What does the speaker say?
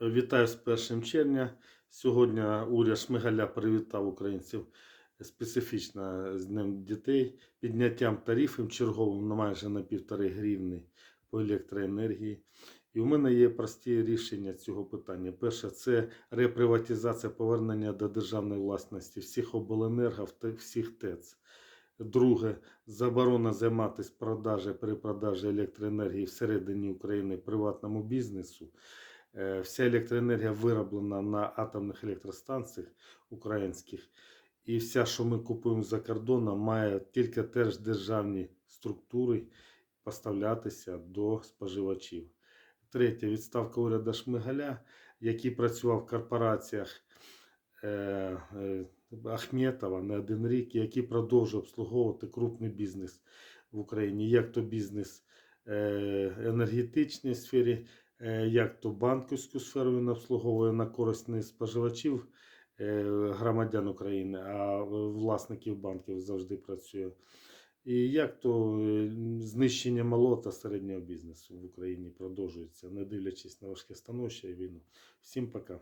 Вітаю з 1 червня. Сьогодні уряд Шмигаля привітав українців специфічно з Днем дітей, підняттям тарифів черговим на майже на півтори гривні по електроенергії. І в мене є прості рішення цього питання. Перше, це реприватизація повернення до державної власності всіх обленерго, всіх ТЕЦ. Друге, заборона займатися продажею, перепродажею електроенергії всередині України приватному бізнесу. Е, Вся електроенергія вироблена на атомних електростанціях українських. І вся, що ми купуємо за кордоном, має тільки теж державні структури поставлятися до споживачів. Третє, відставка уряду Шмигаля, який працював в корпораціях е, е, Ахметова не один рік, який продовжує обслуговувати крупний бізнес в Україні, як то бізнес енергетичній сфері, як то банківську сферу він обслуговує на користь не споживачів е, громадян України, а власників банків завжди працює. І як то е, знищення малого та середнього бізнесу в Україні продовжується, не дивлячись на важке становище і війну. Всім пока.